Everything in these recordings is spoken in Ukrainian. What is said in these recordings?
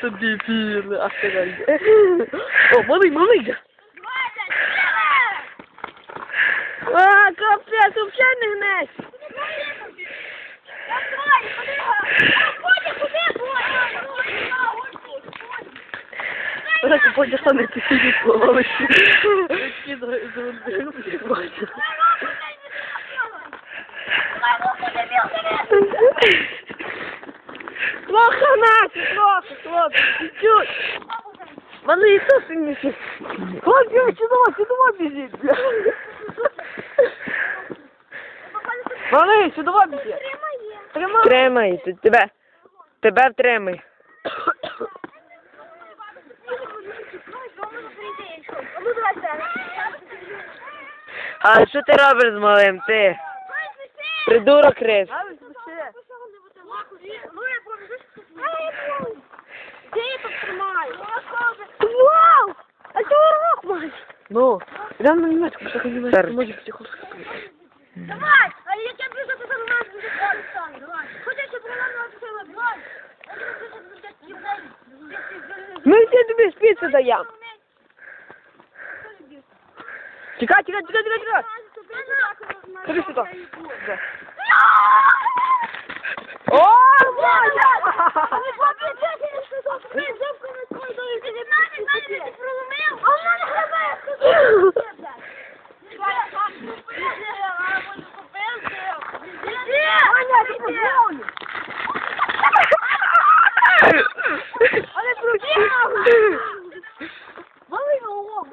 Тобі пірне, а сказали. О, малий, малий. А, капець, взагалі не гнеться. Так, Бодя стане ти сидить по лавочці. Такі бачу. Плохо наче, плохо, хлопці, чуть-чуть. Вони і то сильніші. Хлопці, ви чудово, чудово біжіть. бля. Малий, чудово біжіть. Тримай. Тримай, т- тебе. Тебе втримай. А що ти робиш з малим, ти? Придурок Крис. А, ви ще. Де я тут тримаю? Вау! А це урок мать! Ну, йдемо на німецьку, що німецьку, Тер. може психологічно. Давай! А як я біжу, то там нас буде Олександр, давай! Ходи, щоб вона не відкрила, давай! Ми всі тобі спіцу даємо. Тікай, тікай, тікай, тікай, тікай. Ходи сюди. Да. О, Не побіжи, я ти зубку на свою ти від мене, мене ти проломив, а в мене грабе! Аня! Але прочитав! Вали його,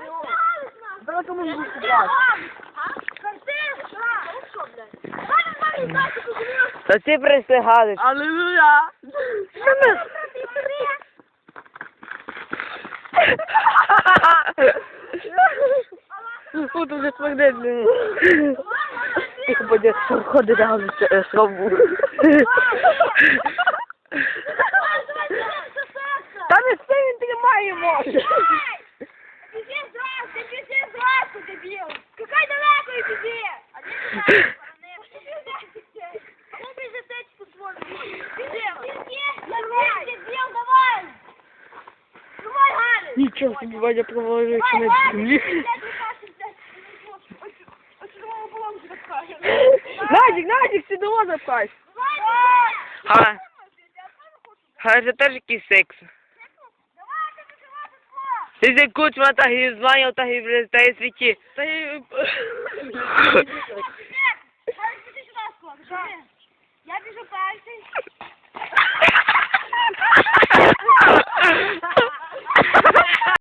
Давай кому не купати. Та ти присягались. Аллилуйя. Фу, тут вже смердить, блін. Тихо, Бодя, ходи реально сраву. Та не все він тримає може. Біжи зразу, ти біжи зразу, дебіл! Какай далеко і біжи! А де ти А ну біжи течку свою! Біжи! Біжи! Давай! Дебіл, давай! Давай, Галя! Нічого собі, Вадя провалив Давай, на землі. Надік, сюди запхай. Давай! Ха. Ха, це теж якийсь секс. Ти зі кучма та гів званяв та гів та й світі. Та й...